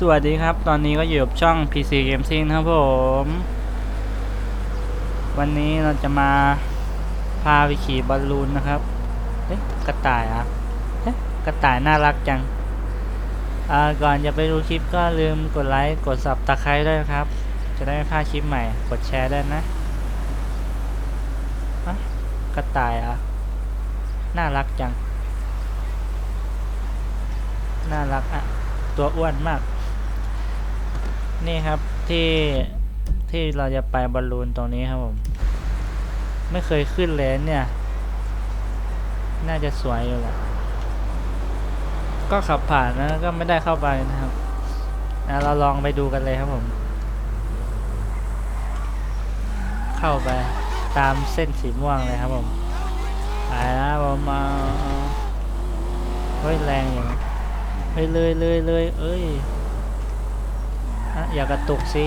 สวัสดีครับ ตอนนี้ก็อยู่กับช่อง PC Game Sing ครับผม วันนี้เราจะมาพาไปขี่บอลลูนนะครับ เอ๊ะกระต่ายอะเอ๊ะกระต่ายน่ารักจัง อ่า ก่อนจะไปดูคลิปก็ลืมกดไลค์ กดสับตะไคร้ด้วยนะครับ จะได้ไม่พลาดคลิปใหม่ กดแชร์ด้วยนะะกระต่ายอะ น่ารักจัง น่ารักอะตัวอ้วนมาก นี่ครับที่ที่เราจะไปบอลลูนตรงนี้ครับผม ไม่เคยขึ้นเลยเนี่ย น่าจะสวยอยู่แหละก็ขับผ่านนะก็ไม่ได้เข้าไปนะครับนะเราลองไปดูกันเลยครับผม เข้าไปตามเส้นสีม่วงเลยครับผมไปแล้วผมมาเฮ้ยแรงอย่างเฮ้ยเลยเลยเลยเอ้ย อย่ากระตุกสิ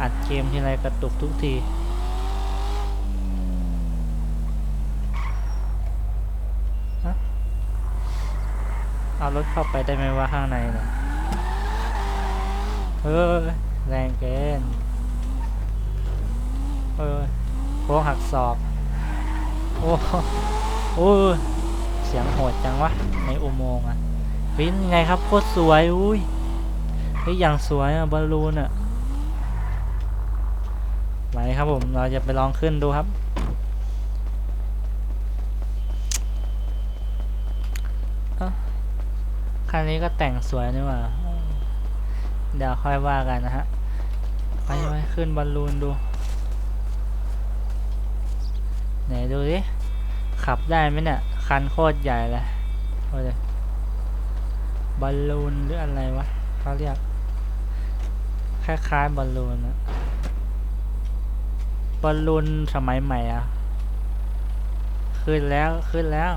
อัดเกมทีไรกระตุกทุกทีเอารถเข้าไปได้ไหมว่าข้างในเนี่ยเออแรงเกินเออโค้งหักศอก โอ้โอ้เสียงโหดจังวะ ในอุโมงค์อะเป็นไงครับโคตรสวย อุ้ย เฮ้ยอย่างสวยอะบอลลูนอะไหนครับผมเราจะไปลองขึ้นดูครับอ้าคันนี้ก็แต่งสวยนี่หว่า เดี๋ยวค่อยว่ากันนะฮะ ไปไปขึ้นบอลลูนดู ไหนดูดิ ขับได้ไหมเนี่ย คันโคตรใหญ่เลยโอ้ยบอลลูนหรืออะไรวะเขาเรียก คล้ายๆบอลลูนนะบอลลูนสมัยใหม่อะ ขึ้นแล้วขึ้นแล้ว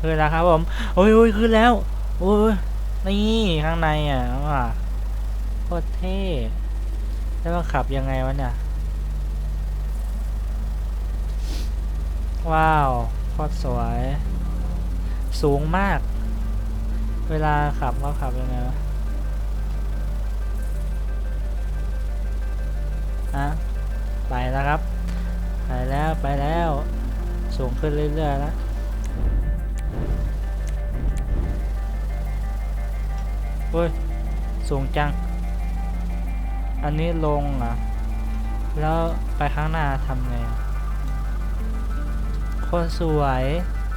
ขึ้นแล้วครับผมโอ้ยโอ้ยขึ้นแล้วโอ้ยนี่ข้างในอะว่ะโคตรเท่แล้วมันขับยังไงวะเนี่ย ว้าวโคตรสวย สูงมาก เวลาขับก็ขับยังไงวะ อะไปแล้วครับ ไปแล้วไปแล้วสูงขึ้นเรื่อยๆแล้วเฮ้ยสูงจัง อันนี้ลงอะ แล้วไปข้างหน้าทำไง คนสวย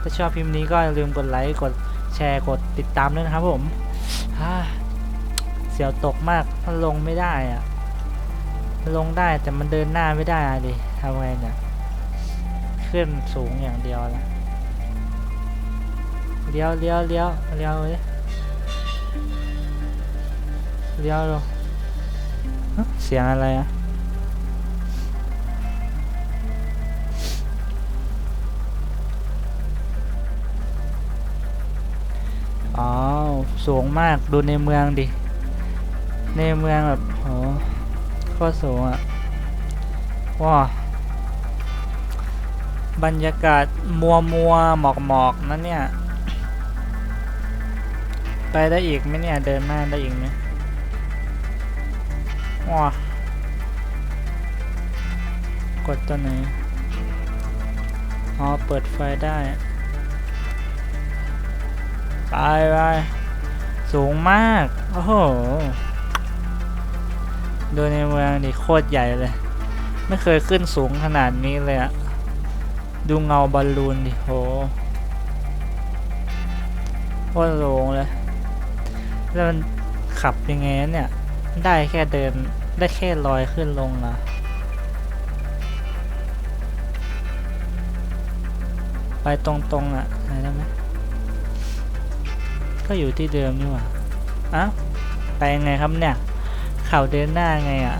ถ้าชอบพิมพ์นี้ก็อย่าลืมกดไลค์ กดแชร์ กดติดตามด้วยนะครับผมฮ่าเสียวตกมากมันลงไม่ได้อะ มันลงได้แต่มันเดินหน้าไม่ได้ดิทำไงเนี่ยขึ้นสูงอย่างเดียวละเลี้ยวเลี้ยวเลี้ยวเลี้ยวเลยเลี้ยวดูฮะเสียงอะไรอะอ๋อสูงมากดูในเมืองดิ ในเมืองแบบโห โคตรสูงอะ ว้าบรรยากาศมัวมัวหมอกหมอกนั่นเนี่ย ไปได้อีกไหมเนี่ย เดินหน้าได้อีกไหมว้ากดตัวไหน อ๋อ เปิดไฟได้ ไปไปสูงมาก โอ้โห ดูในเมืองดิโคตรใหญ่เลย ไม่เคยขึ้นสูงขนาดนี้เลยอะดูเงาบอลลูนดิโหโคตรโลงเลย แล้วมันขับยังไงเนี่ย ได้แค่เดิน ได้แค่ลอยขึ้นลงนะไปตรงๆอะไหนได้ไหมก็อยู่ที่เดิมนี่หว่าอ้าวไปยังไงครับเนี่ย ข่าวเดินหน้าไงอะ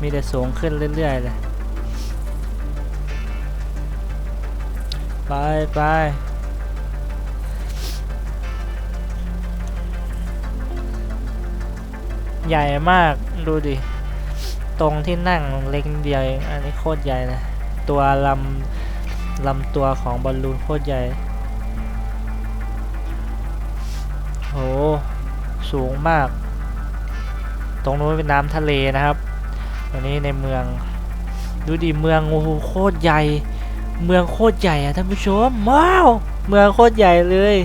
มีแต่สูงขึ้นเรื่อยๆเลย ไปไปใหญ่มากดูดิ ตรงที่นั่งเล็กเดียวเองอันนี้โคตรใหญ่เลยตัวลำลำตัวของบอลลูนโคตรใหญ่โหสูงมาก รงนู้นเป็นน้ำทะเลนะครับตรงนี้ในเมือง ดูดิเมืองโอ้โหโคตรใหญ่ เมืองโคตรใหญ่อะท่านผู้ชมว้าวเมืองโคตรใหญ่เลย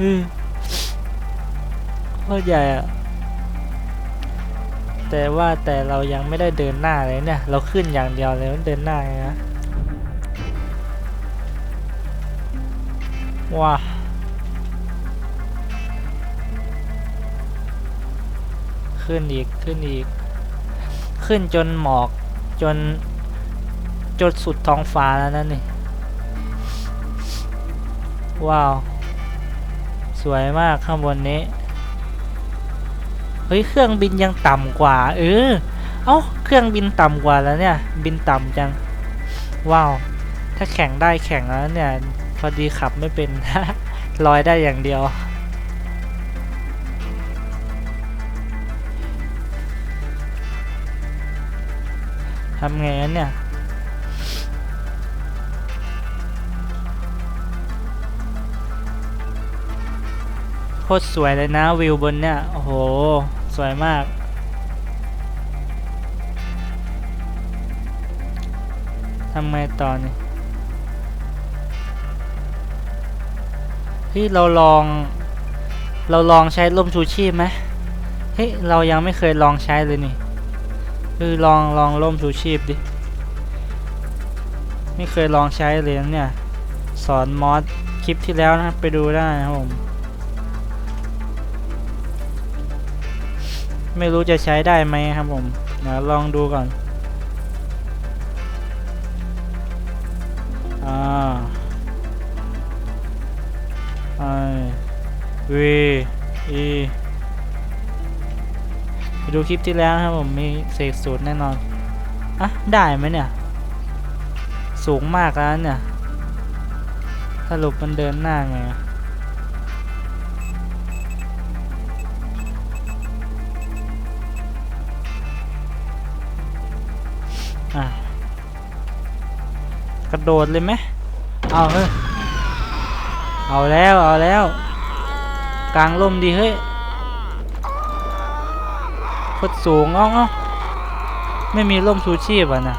อือโคตรใหญ่อะแต่ว่าแต่เรายังไม่ได้เดินหน้าเลยเนี่ย เราขึ้นอย่างเดียวเลยไม่เดินหน้าเลยนะว้า ขึ้นอีกขึ้นอีก ขึ้นจนหมอกจนจนสุดท้องฟ้าแล้วนั่นนี่ว้าว สวยมากข้างบนนี้ เฮ้ย เครื่องบินยังต่ำกว่า เออ เอ้า เครื่องบินต่ำกว่าแล้วเนี่ย บินต่ำจัง ว้าว ถ้าแข่งได้แข่งแล้วเนี่ย พอดีขับไม่เป็น ลอยได้อย่างเดียว ทำไงอะเนี่ยโคตรสวยเลยนะวิวบนเนี่ย โอ้โห สวยมาก ทำไงต่อเนี่ยเฮ้ยเราลอง เราลองใช้ร่มชูชีพไหมเฮ้ย เรายังไม่เคยลองใช้เลยนี่ คือลองลองร่มชูชีพดิ ไม่เคยลองใช้เลยนะเนี่ย สอนมอสคลิปที่แล้วนะครับไปดูได้นะครับผม ไม่รู้จะใช้ได้ไหมครับผม เดี๋ยวลองดูก่อนอ่าไอวีอี ดูคลิปที่แล้วนะครับผมมีเสกสูตรแน่นอนอะได้ไหมเนี่ย สูงมากแล้วเนี่ยสรุปมันเดินหน้าไงอะกระโดดเลยไหมเอาเฮ้ยเอาแล้ว เอาแล้ว กลางลมดีเฮ้ย คตรสูงเอ้าเอ้าไม่มีร่มชูชีพอะนะ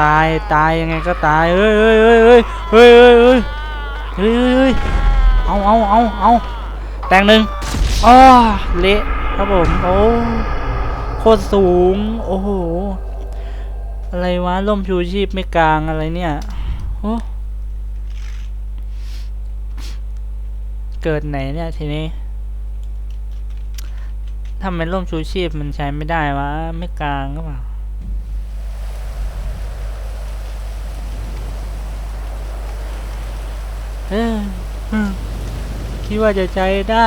ตายตายยังไงก็ตายเฮ้ยเฮ้ยเฮ้ยเฮ้ยเฮ้ยเฮ้ยเฮ้ยเฮ้ยเฮ้ยเอาเอาเอาเอาแตงหนึ่งอ้อเละครับผมโอ้โคตรสูงโอ้โหอะไรวะร่มชูชีพไม่กลางอะไรเนี่ยโอ้ เกิดไหนเนี่ยทีนี้ทำไมร่มชูชีพมันใช้ไม่ได้วะ ไม่กลางก็เปล่าเออคิดว่าจะใช้ได้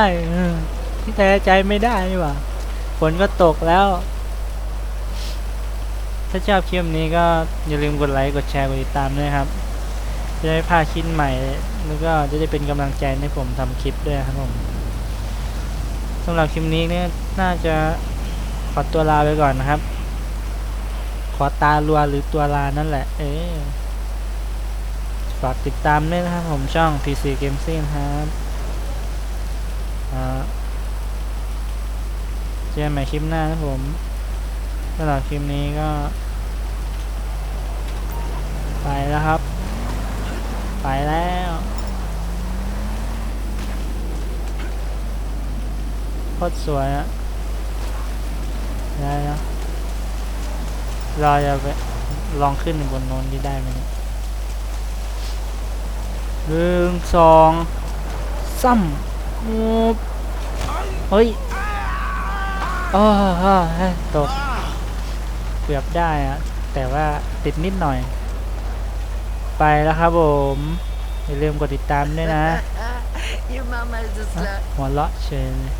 ที่แต่ใจไม่ได้นี่หว่าฝนก็ตกแล้ว ถ้าชอบคลิปนี้ก็อย่าลืมกดไลค์ กดแชร์ กดติดตามด้วยครับ จะได้พาคลิปใหม่ แล้วก็จะได้เป็นกำลังใจให้ผมทำคลิปด้วยครับผมสำหรับคลิปนี้เนี่ยน่าจะขอตัวลาไปก่อนนะครับ ขอตาลัวหรือตัวลานั่นแหละ เออฝากติดตามด้วยนะครับผมช่อง PC Game s i n ครับเจอกันใหม่คลิปหน้านะครับผมสำหรับคลิปนี้ก็ ไปแล้วครับ ไปแล้ว โคตรสวยอะได้นะเราจะไปลองขึ้นบนโน้นที่ได้ไหมหนึ่งสองซ้ำมูเฮ้ยโอ้โหตก เกือบได้อะแต่ว่าติดนิดหน่อย ไปแล้วครับผม อย่าลืมกดติดตามด้วยนะ Your mama is a slut. หัวเราะเชยเลย